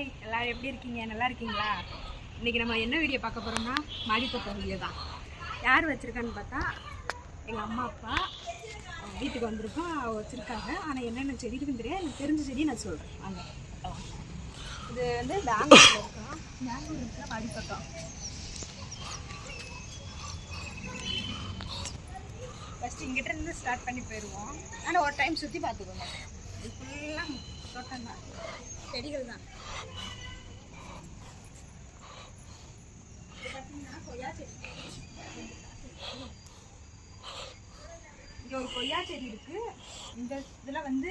Hi எல்லாரும் எப்படி இருக்கீங்க? நல்லா இருக்கீங்களா? இன்னைக்கு நம்ம என்ன வீடியோ பார்க்க போகிறோம்னா மாடித்தோட்ட வீடியோ தான். யார் வச்சிருக்கான்னு பார்த்தா எங்கள் அம்மா அப்பா வீட்டுக்கு வந்திருக்கோம். அவ வச்சிருக்காங்க. ஆனால் என்னென்ன செடி இருக்குன்னு தெரியாது. எனக்கு தெரிஞ்ச செடி நான் சொல்கிறேன் வாங்க. இது வந்து பெங்களூரில் இருக்கோம் பெங்களூர் இருக்கிற மாடித்தோட்டம் ஃபஸ்ட்டு இங்கிட்ட இருந்து ஸ்டார்ட் பண்ணி போயிடுவோம். ஆனால் ஒரு டைம் சுற்றி பார்த்துக்கோங்க. இது ஃபுல்லாக தோட்டம் தான். செடிகள் தான். கொய்யா செடி. இங்கே ஒரு கொய்யா செடி இருக்கு. இந்த இதில் வந்து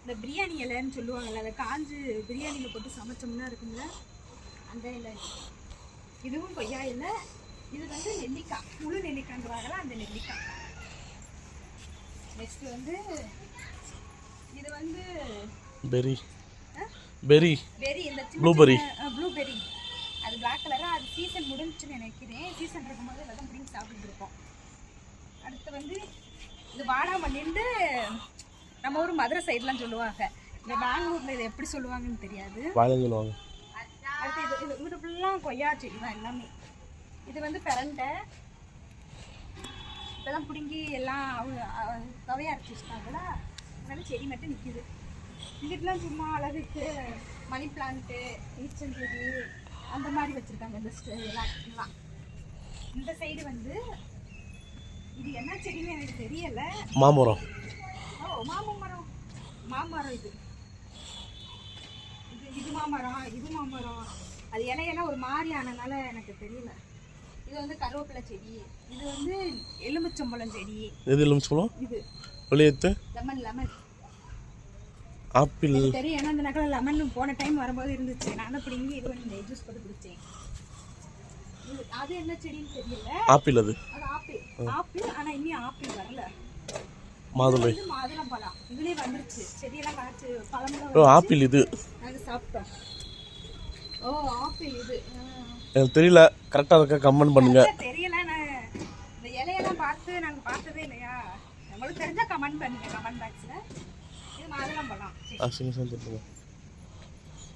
இந்த பிரியாணி இலைன்னு சொல்லுவாங்கல்ல அதை காஞ்சு பிரியாணியில் போட்டு சமைச்சோம்னா இருக்கும்ல அந்த இலை. இதுவும் கொய்யா இலை. இது வந்து நெல்லிக்காய். முழு நெல்லிக்காய்ன்றாங்களா அந்த நெல்லிக்காய். நெக்ஸ்ட் வந்து இது வந்து பெரி. பெரி பெரி இந்த Blueberry. ப்ளூபெரி அது பிளாக் கலரா அது சீசன் முடிஞ்சுன்னு நினைக்கிறேன். சீசன் இருக்கும்போது எல்லாம் பிடிங்கி சாப்பிட்டு இருக்கோம் அடுத்து வந்து இது வாடாமல்லின்னு நம்ம ஊர் மதுரை சைட்லாம் சொல்லுவாங்க. இந்த பெங்களூர்ல இதை எப்படி சொல்லுவாங்கன்னு தெரியாது. வாழைன்னு சொல்லுவாங்க. அடுத்து இது இது இது ஃபுல்லாக கொய்யா செடி தான் எல்லாமே. இது வந்து பிரண்டை. இதெல்லாம் பிடுங்கி எல்லாம் அவங்க- அரைச்சி வச்சுட்டாங்களா அதனால செடி மட்டும் நிற்கிது இங்கிட்டலாம் சும்மா அழகுக்கு மணி பிளான்ட்டு ஈச்சஞ்செடி அந்த மாதிரி வச்சுருக்காங்க இந்த எல்லாம் இந்த சைடு வந்து இது என்ன செடின்னு எனக்கு தெரியல. மாமரம். ஓ மாமரம். மாமரம் இது. இது இது மாமரம் இது மாமரம். அது இலையெல்லாம் ஒரு மாதிரி ஆனதுனால எனக்கு தெரியல. இது வந்து கருவேப்பிலை செடி. இது வந்து எலுமிச்சம்பழம் செடி. எது சொல்லுவோம் இது. வெளியேற்று லெமன் லெமன் ஆப்பிள். தெரியும். ஏன்னா இந்த நகரில் லெமன் போன டைம் வரும்போது இருந்துச்சு. நான் தான் பிடிங்கி இது பண்ணி ஜூஸ் போட்டு இது அது என்ன செடின்னு தெரியல. ஆப்பிள் அது. ஆப்பிள். ஆப்பிள் ஆனால் இன்னும் ஆப்பிள் வரல. மாதுளை. மாதுளம் பழம் இதுலயே வந்துருச்சு. செடியெல்லாம் காய்ச்சி பழமெல்லாம் ஓ ஆப்பிள் இது. நாங்கள் சாப்பிட்டோம் ஓ ஆப்பிள் இது. எனக்கு தெரியல. கரெக்டாக இருக்க? கமெண்ட் பண்ணுங்க. தெரியல. நான் இந்த இலையெல்லாம் பார்த்து நாங்கள் பார்த்ததே இல்லையா? உங்களுக்கு தெரிஞ்சா கமெண்ட் பண்ணுங்க. கமெண்ட் பாக்ஸில் இது மாதுளம் பழம் சரி.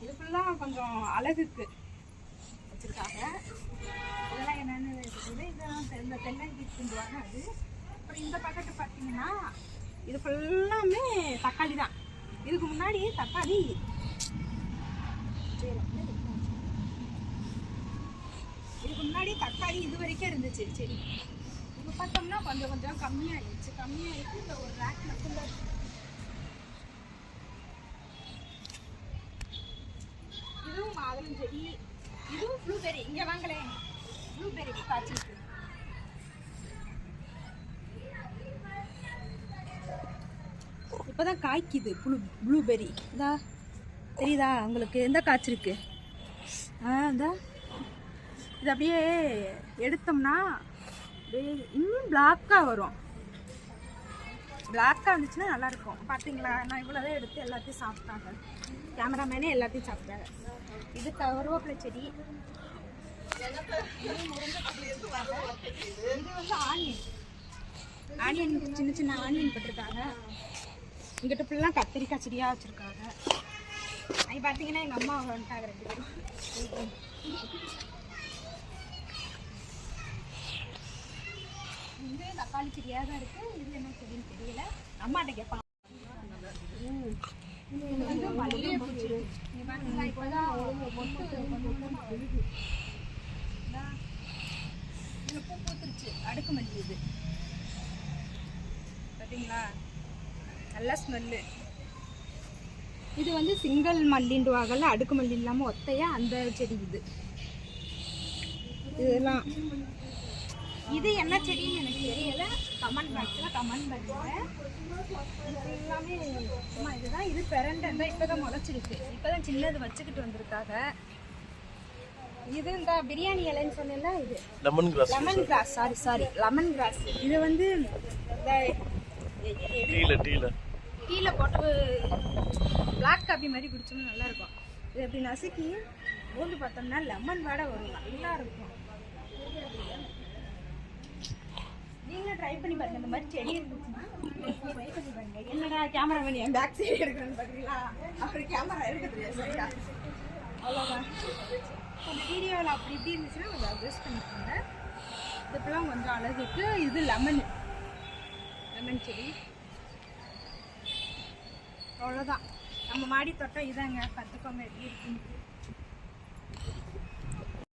இது ஃபுல்லாக கொஞ்சம் அழகுக்கு வச்சுருக்காங்க. இதெல்லாம் என்னென்னு இருக்குது இதெல்லாம் இந்த தென்னங்கி திண்டுவாங்க அது. அப்புறம் இந்த பக்கத்து பார்த்தீங்கன்னா இது ஃபுல்லாமே தக்காளி தான். இதுக்கு முன்னாடி தக்காளி. சரி, இதுக்கு முன்னாடி தக்காளி இது வரைக்கும் இருந்துச்சு. சரி. இப்போ பார்த்தோம்னா கொஞ்சம் கொஞ்சம் கம்மியாகிடுச்சு கம்மியாகிட்டு இந்த ஒரு ரேக் மட்டும்தான் இருக்கு. இதுவும் மாதுளம் செடி இதுவும் ப்ளூபெரி இங்க வாங்களேன் ப்ளூபெரி காய்ச்சிருக்கு இப்போதான் காய்க்குது ப்ளூ ப்ளூபெரி இதா தெரியுதா? உங்களுக்கு எந்த காய்ச்சிருக்கு ஆ இந்த. இது அப்படியே எடுத்தோம்னா இன்னும் பிளாக்காக வரும். பிளாக்காக இருந்துச்சுன்னா நல்லாயிருக்கும் பார்த்தீங்களா நான் இவ்வளோதான் எடுத்து எல்லாத்தையும் சாப்பிட்டாங்க. கேமராமேனே எல்லாத்தையும் சாப்பிட்டாங்க. இது கருவேப்பிலை செடி இது வந்து ஆனியன். ஆனியன் சின்ன சின்ன ஆனியன் போட்டிருக்காங்க. இங்கிட்ட ஃபுல்லாக கத்திரிக்காய் செடியாக வச்சுருக்காங்க. அது பார்த்தீங்கன்னா எங்கள் அம்மா வந்துட்டாங்க ரெண்டு பேரும். இது தக்காளி செடியாக தான் இருக்குது இது என்ன செடின்னு தெரியல. அம்மாட்ட கேட்பாங்க. இதுல பூ பூத்துருச்சு அடுக்கு மல்லி இது. பார்த்தீங்களா நல்ல ஸ்மெல்லு இது வந்து சிங்கிள் மல்லின்றுவாங்கல்ல அடுக்கு மல்லி இல்லாமல் ஒத்தையா அந்த செடி இது. இதெல்லாம். இது என்ன செடின்னு எனக்கு தெரியல. கமெண்ட் பாக்ஸில் கமெண்ட் இது எல்லாமே சும்மா இதுதான். இது பிரண்டை தான் இப்போ தான் முளைச்சிருக்கு. இப்போ தான் சின்னது வச்சுக்கிட்டு வந்திருக்காங்க. இது இந்த பிரியாணி இலைன்னு சொன்னேன்ல இது. Lemon grass lemon grass sorry sorry lemon grass இது வந்து டீல டீல டீல போட்டு பிளாக் காபி மாதிரி குடிச்சோம்னா நல்லா இருக்கும். இது எப்படி நசுக்கி போட்டு பார்த்தோம்னா லெமன் வாடை வரும். நல்லா இருக்கும். பாருங்க இந்த மாதிரி செடி இருந்துச்சுன்னா பண்ணி என்னடா கேமராமேன் என் பேக் சைடு எடுக்கிறேன்னு பார்த்தீங்களா அவர் கேமரா எடுக்க தெரியாது சரியா அவ்வளோதான் அந்த வீடியோவில் அப்படி இப்படி இருந்துச்சுன்னா கொஞ்சம் அட்ஜஸ்ட் பண்ணிக்கோங்க. இதுக்கெல்லாம் கொஞ்சம் அழகுக்கு இது லெமன் லெமன் செடி. அவ்வளோதான் நம்ம மாடி தோட்டம் இதாங்க. கற்றுக்கோங்க எப்படி இருக்குன்னு.